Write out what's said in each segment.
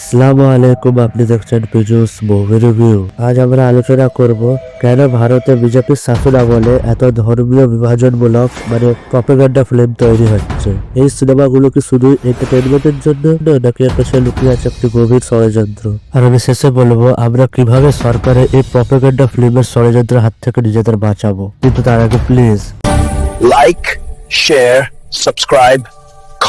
আসসালামু আলাইকুম আপনি দেখছেন পিজুস মুভি রিভিউ আজ আমরা আলোচনা করব কেন ভারতে বিজেপির শাসন আমলে এত ধর্মীয় বিভাজনমূলক মানে প্রপাগান্ডা ফিল্ম তৈরি হচ্ছে? এই সিনেমাগুলো কি শুধু এন্টারটেনমেন্টের জন্য নাকি পেছনে লুকিয়ে আছে একটি গভীর ষড়যন্ত্র? আর আমি শেষে বলব আমরা কীভাবে সরকারের এই প্রপাগান্ডা ফিল্মের ষড়যন্ত্রের হাত থেকে নিজেদের বাঁচাবো? কিন্তু তার আগে please like share subscribe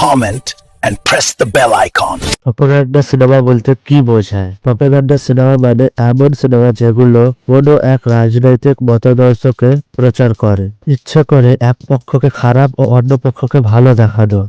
comment, and press the bell icon. Propaganda cinema বলতে কি বোঝায়? প্রপাগান্ডা সিনেমা মানে এমন সিনেমা যেগুলো কোনো এক রাজনৈতিক মতাদর্শকে প্রচার করে। ইচ্ছে করে এক পক্ষকে খারাপ ও অন্য পক্ষকে ভালো দেখানো।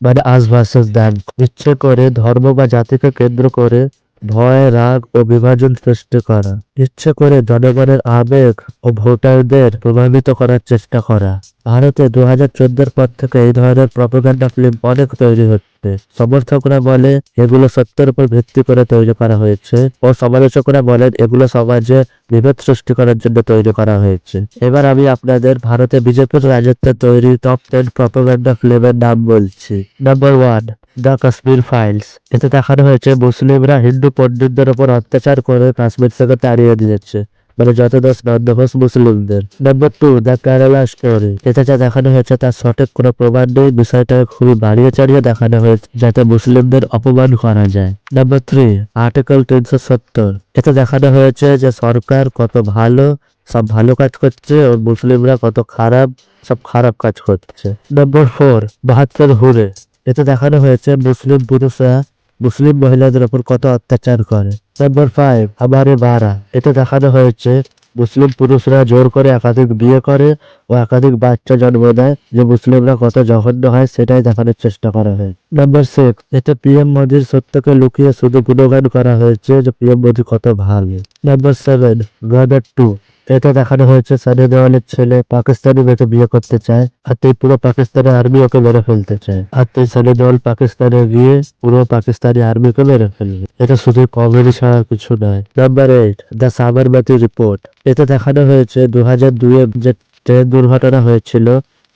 মানে আজ ভার্সেস দেন ইচ্ছে করে ধর্ম বা জাতিকে কেন্দ্র করে ভয়, রাগ ও বিভাজন সৃষ্টি করা। ইচ্ছে করে জনগণের আবেগ ও ভোটারদের প্রভাবিত করার চেষ্টা করা। ভারতে দু হাজার চোদ্দোর পর থেকে এই ধরনের প্রপাগান্ডা ফিল্ম অনেক তৈরি হচ্ছে। সমর্থকরা বলে, এগুলো সত্যের উপর ভিত্তি করে তৈরি করা হয়েছে ও সমালোচকরা বলেন, এগুলো সমাজে বিভেদ সৃষ্টি করার জন্য তৈরি করা হয়েছে। এবার আমি আপনাদের ভারতে বিজেপির রাজত্বে তৈরি টপ টেন প্রপাগান্ডা ফিল্মের নাম বলছি। Number one the Kashmir files. এতে দেখানো হয়েছে মুসলিমরা হিন্দু পণ্ডিতদের উপর অত্যাচার করে কাশ্মীর থেকে তাড়িয়ে দিয়েছে মানে যত দোষ নন্দঘোষ মুসলিমদের। Number two the Kerala story. এতে যা দেখানো হয়েছে তার সঠিক কোনো প্রমাণ নেই। বিষয়টাকে খুবই বাড়িয়ে চাড়িয়ে দেখানো হয়েছে, যাতে মুসলিমদের অপমান করা যায়। নাম্বার থ্রি আর্টিকেল তিনশো সত্তর। এতে দেখানো হয়েছে যে সরকার কত ভালো, সব ভালো কাজ করছে ও মুসলিমরা কত খারাপ, সব খারাপ কাজ করছে। নাম্বার ফোর বাহাত্তর হুরে। এতে দেখানো হয়েছে মুসলিম পুরুষরা মুসলিম মহিলাদের উপর কত অত্যাচার করে। নাম্বার ফাইভ আমারে বারা এতে দেখানো হয়েছে মুসলিম পুরুষরা জোর করে একাধিক বিয়ে করে ও একাধিক বাচ্চা জন্ম দেয়। যে মুসলিমরা কত জঘন্য হয় সেটাই দেখানোর চেষ্টা করা হয় নাম্বার সিক্স এতে পিএম মোদির সত্যকে লুকিয়ে শুধু গুণগান করা হয়েছে যে পিএম মোদি কত ভালো। নাম্বার সেভেন গাদার টু এতে দেখানো হয়েছে সানি দেওয়ালের ছেলে পাকিস্তানি মেয়েকে বিয়ে করতে চায় আর তুই পুরো পাকিস্তানি আর্মি ওকে মেরে ফেলতে চায়। আর তুই সানি দেওয়াল পাকিস্তানে গিয়ে পুরো পাকিস্তানি আর্মিকে মেরে ফেলবে। এটা শুধু কমেডি ছাড়া কিছু নয়। Number eight the Sabarmati report এতে দেখানো হয়েছে দু হাজার দুয়ে যে ট্রেন দুর্ঘটনা হয়েছিল,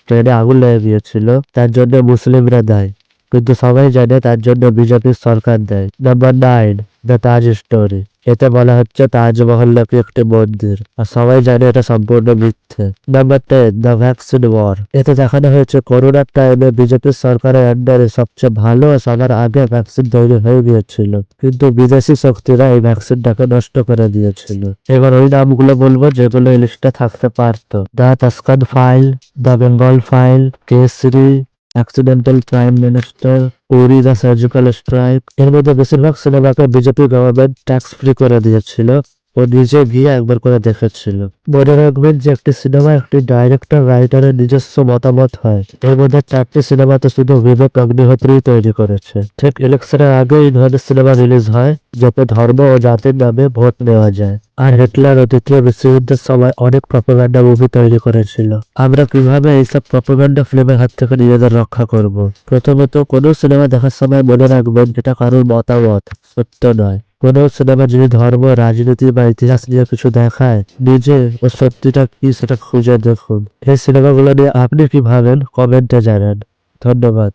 ট্রেনে আগুন লেগে গিয়েছিল, তার জন্য মুসলিমরা দেয়। কিন্তু সবাই জানে তার জন্য বিজেপির সরকার দেয়। Number nine the Taj story এতে বলা হচ্ছে তাজমহল নাকি একটি মন্দির। আর সবাই জানে এটা সম্পূর্ণ মিথ্যে। Number ten the vaccine war এতে দেখানো হয়েছে করোনার টাইমে বিজেপি সরকারের আন্ডারে সবচেয়ে ভালো সবার আগে ভ্যাকসিন তৈরি হয়ে গিয়েছিল। কিন্তু বিদেশি শক্তিরা এই ভ্যাকসিনটাকে নষ্ট করে দিয়েছিল। এবার ওই নামগুলো বলব যেগুলো এই লিস্টে থাকতে পারতো। The Tashkent file the Bengal file Kesari accidental prime minister ওরিজা surgical strike এর মধ্যে বেশিরভাগ সিনেমাকে বিজেপি গভর্নমেন্ট ট্যাক্স ফ্রি করে দিয়েছিল। ও নিজে গিয়ে একবার করে দেখেছিল। মনে রাখবেন যে একটি সিনেমা একটি ডাইরেক্টর রাইটারের নিজস্ব মতামত হয়। এর মধ্যে চারটি সিনেমা তো শুধু বিবেক অগ্নিহোত্রী তৈরি করেছে। ঠিক ইলেকশনের আগে এই ধরনের সিনেমা রিলিজ হয়, যাতে ধর্ম ও জাতির নামে ভোট নেওয়া যায়। আর হিটলার ও দ্বিতীয় বিশ্বযুদ্ধের সময় অনেক প্রপাগান্ডা মুভি তৈরি করেছিল। আমরা কীভাবে এইসব প্রপাগান্ডা ফিল্মের হাত থেকে নিজেদের রক্ষা করব? প্রথমত কোনো সিনেমা দেখার সময় মনে রাখবেন এটা কারোর মতামত। সত্য নয়। কোনো সিনেমা যদি ধর্ম, রাজনীতি বা ইতিহাস নিয়ে কিছু দেখায়, নিজে ও সত্যিটা কি সেটা খুঁজে দেখুন। এই সিনেমাগুলো নিয়ে আপনি কি ভাবেন? কমেন্টে জানান। ধন্যবাদ।